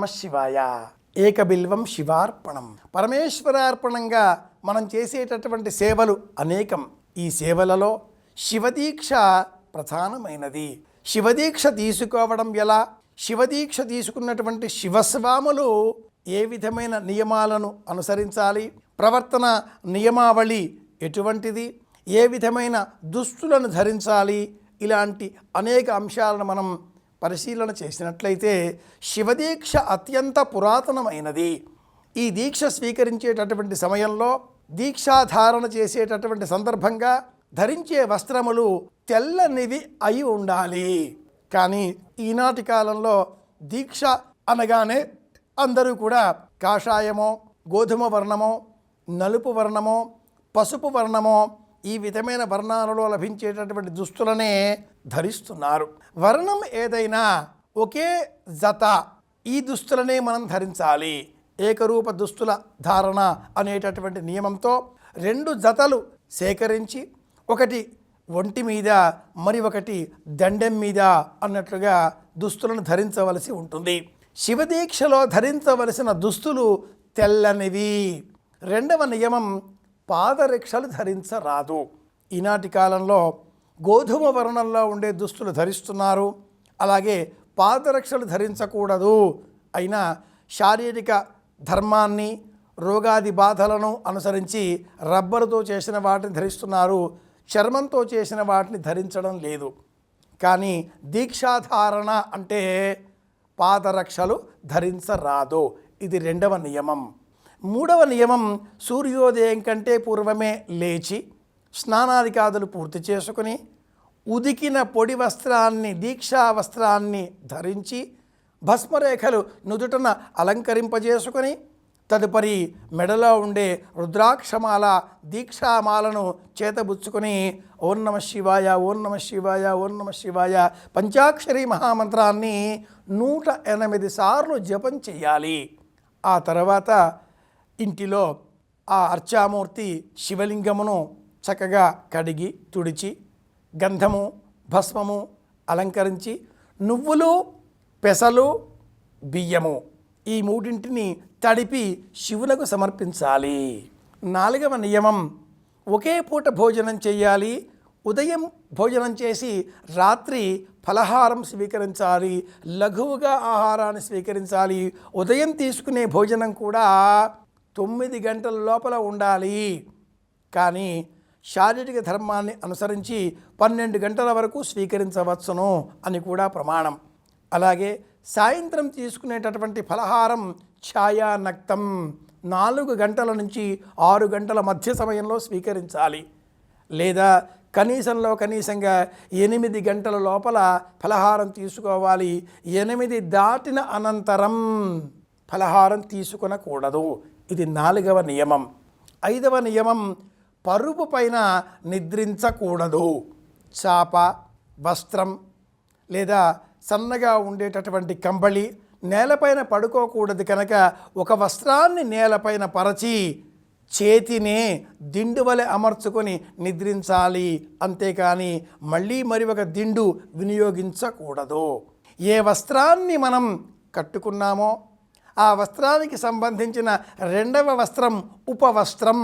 నమ శివాయ ఏకబిల్వం శివార్పణం. పరమేశ్వరార్పణంగా మనం చేసేటటువంటి సేవలు అనేకం. ఈ సేవలలో శివదీక్ష ప్రధానమైనది. శివదీక్ష తీసుకోవడం ఎలా? శివదీక్ష తీసుకున్నటువంటి శివస్వాములు ఏ విధమైన నియమాలను అనుసరించాలి? ప్రవర్తన నియమావళి ఎటువంటిది? ఏ విధమైన దుస్తులను ధరించాలి? ఇలాంటి అనేక అంశాలను మనం పరిశీలన చేసినట్లయితే శివదీక్ష అత్యంత పురాతనమైనది. ఈ దీక్ష స్వీకరించేటటువంటి సమయంలో దీక్షాధారణ చేసేటటువంటి సందర్భంగా ధరించే వస్త్రములు తెల్లనివి అయి ఉండాలి. కానీ ఈనాటి కాలంలో దీక్ష అనగానే అందరూ కూడా కాషాయమో గోధుమ వర్ణమో నలుపు వర్ణమో పసుపు వర్ణమో ఈ విధమైన వర్ణాలలో లభించేటటువంటి దుస్తులనే ధరిస్తున్నారు. వర్ణం ఏదైనా ఒకే జత ఈ దుస్తులనే మనం ధరించాలి. ఏకరూప దుస్తుల ధారణ అనేటటువంటి నియమంతో రెండు జతలు సేకరించి ఒకటి ఒంటి మీద మరి ఒకటి దండెం మీద అన్నట్లుగా దుస్తులను ధరించవలసి ఉంటుంది. శివదీక్షలో ధరించవలసిన దుస్తులు తెల్లనివి. రెండవ నియమం పాదరక్షలు ధరించరాదు. ఈనాటి కాలంలో గోధుమ వర్ణంలో ఉండే దుస్తులు ధరిస్తున్నారు. అలాగే పాదరక్షలు ధరించకూడదు. అయినా శారీరక ధర్మాన్ని రోగాది బాధలను అనుసరించి రబ్బరుతో చేసిన వాటిని ధరిస్తున్నారు. చర్మంతో చేసిన వాటిని ధరించడం లేదు. కానీ దీక్షాధారణ అంటే పాదరక్షలు ధరించరాదు. ఇది రెండవ నియమం. మూడవ నియమం సూర్యోదయం కంటే పూర్వమే లేచి స్నానాదికాదులు పూర్తి చేసుకుని ఉదికిన పొడి వస్త్రాన్ని దీక్షా వస్త్రాన్ని ధరించి భస్మరేఖలు నుదుటన అలంకరింపజేసుకొని తదుపరి మెడలో ఉండే రుద్రాక్షమాల దీక్షామాలను చేతబుచ్చుకొని ఓం నమ శివాయ ఓం నమ శివాయ ఓం నమ శివాయ పంచాక్షరి మహామంత్రాన్ని నూట ఎనిమిది సార్లు జపం చేయాలి. ఆ తర్వాత ఇంటిలో ఆ అర్చామూర్తి శివలింగమును చక్కగా కడిగి తుడిచి గంధము భస్మము అలంకరించి నువ్వులు పెసలు బియ్యము ఈ మూడింటిని తడిపి శివునకు సమర్పించాలి. నాలుగవ నియమం ఒకే పూట భోజనం చేయాలి ఉదయం భోజనం చేసి రాత్రి ఫలహారం స్వీకరించాలి లఘువుగా ఆహారాన్ని స్వీకరించాలి ఉదయం తీసుకునే భోజనం కూడా తొమ్మిది గంటల లోపల ఉండాలి. కానీ శారీరక ధర్మాన్ని అనుసరించి పన్నెండు గంటల వరకు స్వీకరించవచ్చును అని కూడా ప్రమాణం. అలాగే సాయంత్రం తీసుకునేటటువంటి ఫలహారం ఛాయానక్తం. నాలుగు గంటల నుంచి ఆరు గంటల మధ్య సమయంలో స్వీకరించాలి. లేదా కనీసంలో కనీసంగా ఎనిమిది గంటల లోపల ఫలహారం తీసుకోవాలి. ఎనిమిది దాటిన అనంతరం ఫలహారం తీసుకునకూడదు. ఇది నాలుగవ నియమం. ఐదవ నియమం పరుపు పైన నిద్రించకూడదు. చాప వస్త్రం లేదా సన్నగా ఉండేటటువంటి కంబళి నేలపైన పడుకోకూడదు కనుక ఒక వస్త్రాన్ని నేలపైన పరచి చేతినే దిండు వలె అమర్చుకొని నిద్రించాలి. అంతేకాని మళ్ళీ మరి ఒక దిండు వినియోగించకూడదు. ఏ వస్త్రాన్ని మనం కట్టుకున్నామో ఆ వస్త్రానికి సంబంధించిన రెండవ వస్త్రం ఉపవస్త్రం.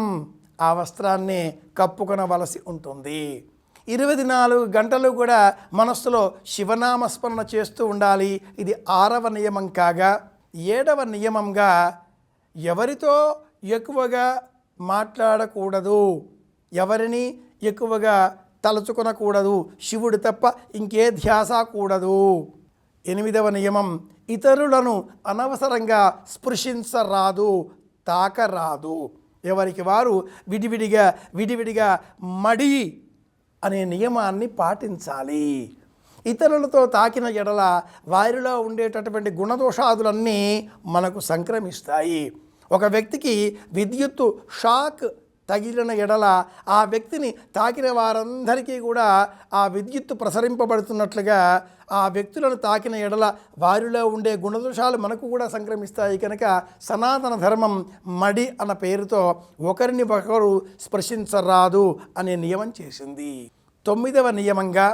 ఆ వస్త్రాన్ని కప్పుకొనవలసి ఉంటుంది. ఇరవై నాలుగు గంటలు కూడా మనస్సులో శివనామస్మరణ చేస్తూ ఉండాలి. ఇది ఆరవ నియమం కాగా ఏడవ నియమంగా ఎవరితో ఎక్కువగా మాట్లాడకూడదు? ఎవరిని ఎక్కువగా తలచుకొనకూడదు? శివుడు తప్ప ఇంకే ధ్యాస కూడదు. ఎనిమిదవ నియమం ఇతరులను అనవసరంగా స్పృశించరాదు తాకరాదు. ఎవరికి వారు విడివిడిగా విడివిడిగా మడి అనే నియమాన్ని పాటించాలి. ఇతరులతో తాకిన ఎడల వారిలో ఉండేటటువంటి గుణదోషాదులన్నీ మనకు సంక్రమిస్తాయి. ఒక వ్యక్తికి విద్యుత్తు షాక్ తగిలిన ఎడల ఆ వ్యక్తిని తాకిన వారందరికీ కూడా ఆ విద్యుత్తు ప్రసరింపబడుతున్నట్లుగా ఆ వ్యక్తులను తాకిన ఎడల వారిలో ఉండే గుణదోషాలు మనకు కూడా సంక్రమిస్తాయి కనుక సనాతన ధర్మం మడి అన్న పేరుతో ఒకరిని ఒకరు స్పృశించరాదు అనే నియమం చేసింది. తొమ్మిదవ నియమంగా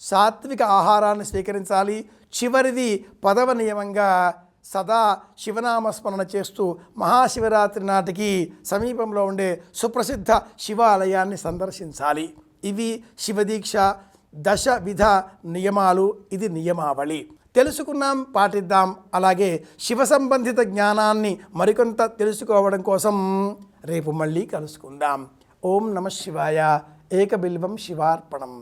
సాత్విక ఆహారాన్ని స్వీకరించాలి. చివరిది పదవ నియమంగా సదా శివనామస్మరణ చేస్తూ మహాశివరాత్రి నాటికి సమీపంలో ఉండే సుప్రసిద్ధ శివాలయాన్ని సందర్శించాలి. ఇవి శివదీక్ష దశ విధ నియమాలు ఇది నియమావళి. తెలుసుకున్నాం పాటిద్దాం. అలాగే శివ సంబంధిత జ్ఞానాన్ని మరికొంత తెలుసుకోవడం కోసం రేపు మళ్ళీ కలుసుకుందాం. ఓం నమ శివాయ. ఏకబిల్వం శివార్పణం.